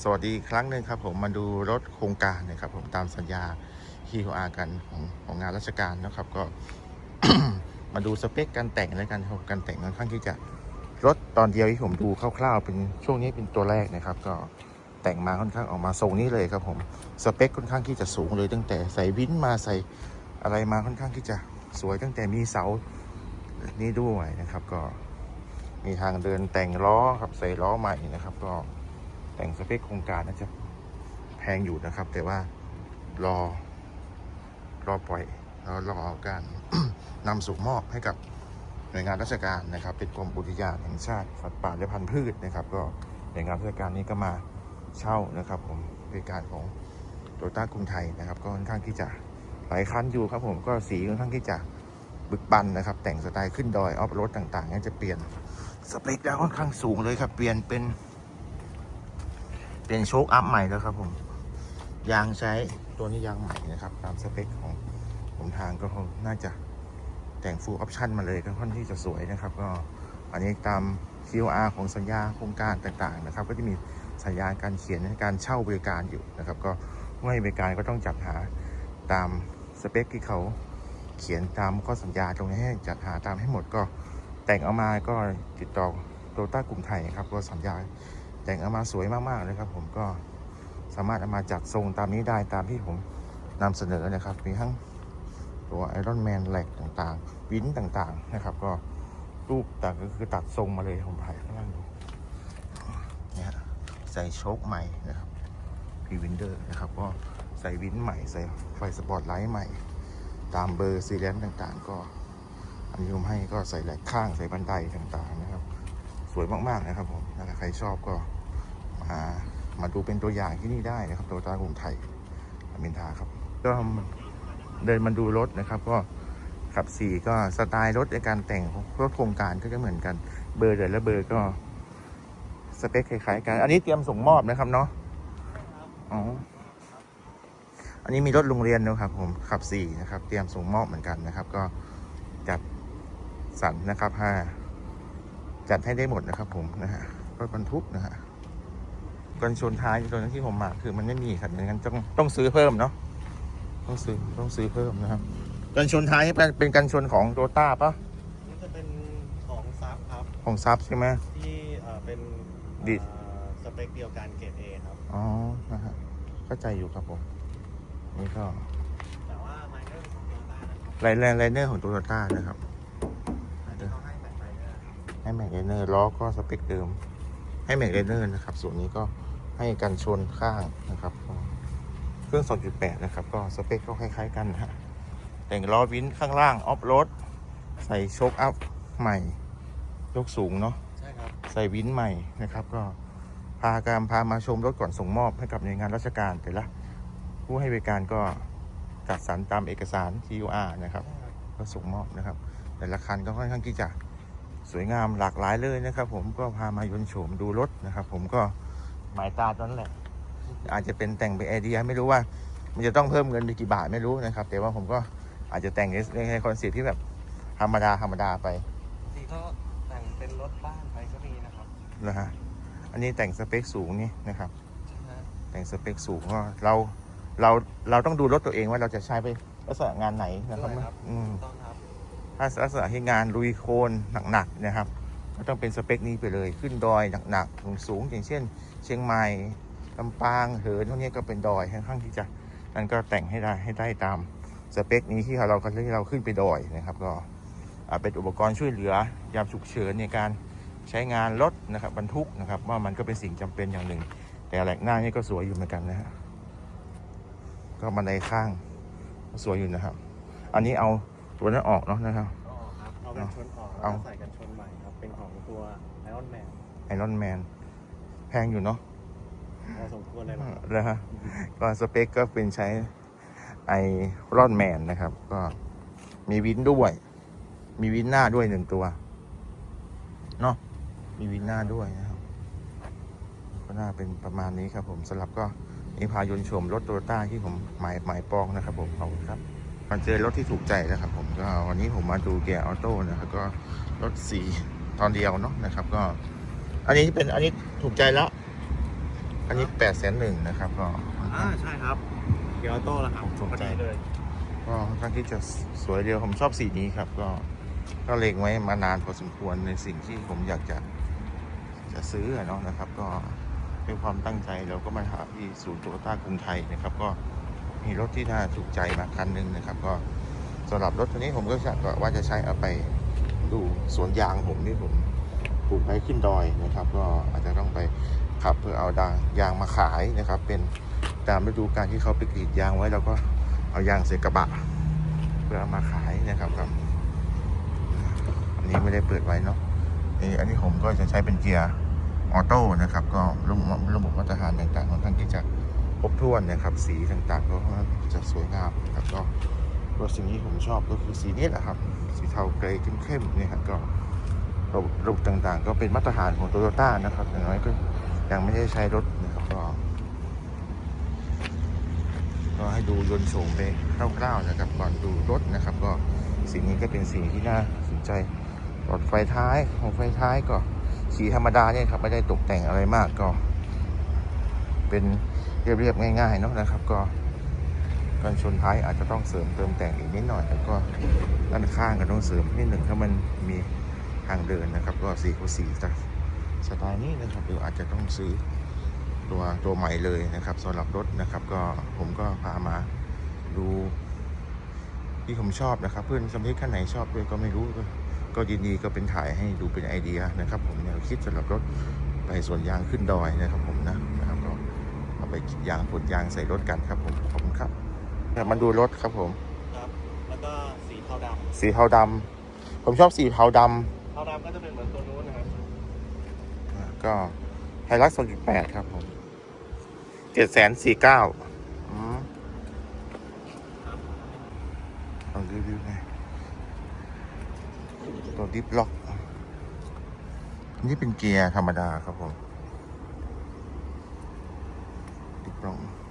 สวัสดีครั้งหนึ่งครับผมมาดูรถโครงการนะครับผมตามสัญญาที่เขาอากันของของงานราชการนะครับก็ มาดูสเปคการแต่งแล้วกันครับการแต่งค่อนข้างที่จะรถตอนเดียวที่ผมดูคร่าวๆเป็นช่วงนี้เป็นตัวแรกนะครับ ก็แต่งมาค่อนข้างออกมาทรงนี้เลยครับผมสเปคค่อนข้างที่จะสูงเลย ตั้งแต่ใส่วินมาใส่อะไรมาค่อนข้างที่จะสวยตั้งแต่มีเสานี่ด้วยนะครับ ก็มีทางเดินแต่งล้อครับใส่ล้อใหม่นะครับ ก็ แต่งสเปคโครงการน่าจะแพงอยู่นะครับ แต่ว่ารอ รอปล่อยแล้วรอการนำส่งมอบให้กับหน่วยงานราชการนะครับ เป็นกรมอุทยานแห่งชาติสัตว์ป่าและพันธุ์พืชนะครับ ก็หน่วยงานราชการนี้ก็มาเช่านะครับ ผมบริการของโตต้ากรุงไทยนะครับ ก็ค่อนข้างที่จะหลายคันอยู่ครับผมก็สีค่อนข้างที่จะบึกบันนะครับ แต่งสไตล์ขึ้นดอยออฟโรดต่างๆงั้นจะเปลี่ยนสเปคแล้วค่อนข้างสูงเลยครับเปลี่ยนเป็น เปลี่ยนโชคอัพใหม่แล้วครับผม ยางใช้ตัวนี้ยางใหม่นะครับ ตามสเปคของผมทางก็คงน่าจะแต่งฟูลออปชันมาเลยก็ค่อนข้างที่จะสวยนะครับ ก็อันนี้ตาม QR ของสัญญาโครงการต่างๆนะครับ ก็จะมีสัญญาการเขียนการเช่าบริการอยู่นะครับ ก็เมื่อให้บริการก็ต้องจัดหาตามสเปคที่เขาเขียนตามข้อสัญญาตรงนี้ให้จัดหาตามให้หมดก็แต่งเอามาก็ติดต่อโตต้ากรุงไทยครับก็สัญญา แต่งเอามาสวยมากๆเลยครับ ผมก็สามารถเอามาจัดทรงตามนี้ได้ตามที่ผมนำเสนอนะครับ มีทั้งตัวไอรอนแมนแหลกต่างๆ วินต่างๆนะครับ ก็รูปต่างก็คือตัดทรงมาเลยผมถ่ายข้างล่างดูเนี่ยฮะใส่โชคใหม่นะครับพีวินเดอร์นะครับ ก็ใส่วินใหม่ใส่ไฟสปอร์ตไลท์ใหม่ ตามเบอร์ซีเรียนต่างๆ ก็อันนี้ผมให้ก็ใส่แหลกข้างใส่บันไดต่างๆนะครับ สวยมากๆนะครับผมถ้าใครชอบก็มามาดูเป็นตัวอย่างที่นี่ได้นะครับโตต้ากรุงไทยอเมนทาครับก็เดินมาดูรถนะครับ ก็ขับสี่ก็สไตล์รถในการแต่งรถโครงการก็จะเหมือนกัน เบอร์แต่ละเบอร์ก็สเปคคล้ายๆกัน อันนี้เตรียมส่งมอบนะครับเนาะอ๋ออันนี้มีรถโรงเรียนนะครับผมขับสี่นะครับ เตรียมส่งมอบเหมือนกันนะครับ ก็จัดสรรนะครับห้า จัดให้ได้หมดนะครับผมนะฮะรถบรรทุกนะฮะกันชนท้ายตัวนั้นที่ผมมาคือมันไม่มีครับอย่างนั้นต้องต้องซื้อเพิ่มเนาะต้องซื้อต้องซื้อเพิ่มนะครับกันชนท้ายนี่เป็นเป็นกันชนของโตต้าปะนี่จะเป็นของซับครับของซับใช่ไหมที่เอ่อเป็นดิเอ่อสเปคเดียวกันเกรดเอครับอ๋อนะฮะเข้าใจอยู่ครับผมนี่ก็แต่ว่าไมเนอร์ของโตต้านะครับไลน์ไลเนอร์ของโตโยต้านะครับ เขาให้แมทไมเนอร์ ให้ แม็กไลเนอร์ล้อก็สเปคเดิม ให้แม็กไลเนอร์นะครับ ส่วนนี้ก็ให้กันชนข้างนะครับก็เครื่อง 2.8 นะครับ ก็สเปคก็คล้าย ๆ กันนะฮะแต่งล้อวินข้างล่างออฟโรดใส่โชคอัพใหม่ ยกสูงเนาะใช่ครับใส่วินใหม่นะครับก็พาการพามาชมรถก่อนส่งมอบให้กับหน่วยงานราชการแต่ละผู้ให้บริการก็จัดสรรตามเอกสาร TUR นะครับ ก็ส่งมอบนะครับ แต่ละคันก็ค่อนข้างที่จะ สวยงามหลากหลายเลยนะครับ ผมก็พามายนต์โฉมดูรถนะครับ ผมก็หมายตาตอนนั้นแหละ อาจจะเป็นแต่งเป็นไอเดียไม่รู้ว่า มันจะต้องเพิ่มเงินไปกี่บาทไม่รู้นะครับ แต่ว่าผมก็อาจจะแต่งในในคอนเซ็ปต์ที่แบบธรรมดาธรรมดาไปบางทีก็แต่งเป็นรถบ้านไปก็มีนะครับนะฮะอันนี้แต่งสเปคสูงนี่นะครับใช่ไหมแต่งสเปคสูงก็เราเราเราต้องดูรถตัวเองว่าเราจะใช้ไปลักษณะงานไหนนะครับด้วยครับอืมต้องครับ ถ้าลักษณะที่งานลุยโคลนหนักๆนะครับ ก็ต้องเป็นสเปคนี้ไปเลย ขึ้นดอยหนักๆสูงๆอย่างเช่น เชียงใหม่ลำปางเหินพวกนี้ก็เป็นดอยค่อนข้างที่จะนั่นก็แต่งให้ได้ให้ได้ตามสเปคนี้ที่เราที่เราขึ้นไปดอยนะครับ ก็เป็นอุปกรณ์ช่วยเหลือยามฉุกเฉินในการใช้งานรถนะครับบรรทุกนะครับ ว่ามันก็เป็นสิ่งจำเป็นอย่างหนึ่ง แต่แหลกหน้านี่ก็สวยอยู่เหมือนกันนะฮะก็บันข้างสวยอยู่นะครับ อันนี้เอา ตัวนั้นออกเนาะนะครับก็ครับ เอากันชนออกแล้วเอา ก็ใส่กันชนใหม่ครับ เป็นของตัวไอออนแมนไอรอนแมนแพงอยู่เนาะพอสมควรเลยนะครับนะฮะก็สเปคก็เป็นใช้ไอรอนแมนนะครับ ก็มีวินด้วย มีวินหน้าด้วยหนึ่งตัวเนาะมีวินหน้าด้วยนะครับ ก็น่าเป็นประมาณนี้ครับผมสำหรับก็นี่พายนต์ชมรถโตโยต้าที่ผมหมายหมายปองนะครับผมขอบคุณครับ มาเจอรถที่ถูกใจแล้วครับ ผมก็วันนี้ผมมาดูแกออโต้นะครับก็รถสีตอนเดียวเนาะนะครับ ก็ อันนี้เป็นอันนี้ถูกใจแล้วใครอันนี้8ปดแสนหนึ่งนะครับ ก็อ่าใช่ครับเกียร์ออโต้แล้วครับถูกใจพอดีเลยก็ค่อนข้างที่จะสวยเดียวผมชอบสีนี้ครับ ก็ก็เล็งไว้มานานพอสมควรในสิ่งที่ผมอยากจะจะซื้ออะเนาะนะครับ ก็ด้วยความตั้งใจเราก็มาหาที่ศูนย์โตโยต้ากรุงไทยนะครับ ก็ มีรถที่น่าถูกใจมาคันหนึ่งนะครับ ก็สำหรับรถตัวนี้ผมก็จะว่าจะใช้เอาไปดูสวนยางผมที่ผมปลูกไว้ขึ้นดอยนะครับ ก็อาจจะต้องไปขับเพื่อเอาดางยางมาขายนะครับ เป็นตามฤดูกาลที่เขาไปกรีดยางไว้แล้วก็เอายางใส่กระบะ เพื่อเอามาขายนะครับครับอันนี้ไม่ได้เปิดไว้เนาะนี่อันนี้ผมก็จะใช้เป็นเกียร์ออโต้นะครับ ก็ระบบระบบมาตรฐานต่างๆค่อนข้างที่จะ ครบถ้วนนะครับสีต่างๆก็ค่อนข้างจะสวยงามนะครับก็ก็สิ่งที่ผมชอบก็คือสีนี้แหละครับ สีเทาเกรย์เข้มๆนี่ครับก็ระบบต่างๆ ก็เป็นมาตรฐานของโตโยต้านะครับอย่างน้อยก็ยังไม่ได้ใช้รถนะครับก็ก็ให้ดูยนต์โฉมไปคร่าวๆนะครับก่อนดูรถนะครับ ก็สิ่งนี้ก็เป็นสิ่งที่น่าสนใจหลอดไฟท้ายของไฟท้ายก็สีธรรมดาเนี่ยครับไม่ได้ตกแต่งอะไรมากก็ เป็น เรียบๆง่ายๆเนาะนะครับ ก็การชนท้ายอาจจะต้องเสริมเติมแต่งอีกนิดหน่อยแล้วก็ด้านข้างก็ต้องเสริมนิดหนึ่งถ้ามันมีทางเดินนะครับก็สี่คูสีจากสไตล์นี้นะครับเดี๋ยวอาจจะต้องซื้อตัวตัวใหม่เลยนะครับสำหรับรถนะครับก็ผมก็พามาดูที่ผมชอบนะครับเพื่อนสมาชิกท่านไหนชอบด้วยก็ไม่รู้ก็ก็ยินดีก็เป็นถ่ายให้ดูเป็นไอเดียนะครับ ผมแนวคิดสำหรับรถไปสวนยางขึ้นดอยนะครับผมนะ ไปยางผลยางใส่รถกันครับผมขอบคุณครับเนี่ยมาดูรถครับผมครับ แล้วก็สีเทาดสีเทาดำผมชอบสีเทาดำเทาดำก็จะเป็นเหมือนตัวนู้นนะครับำอ่าก็ไฮรัก2.8ครับผมเจ็ดแสนสี่เก้าอืมลองรีวิวหน่อยตัวดิฟล็อก นี่เป็นเกียร์ธรรมดาครับผม ดิฟล็อก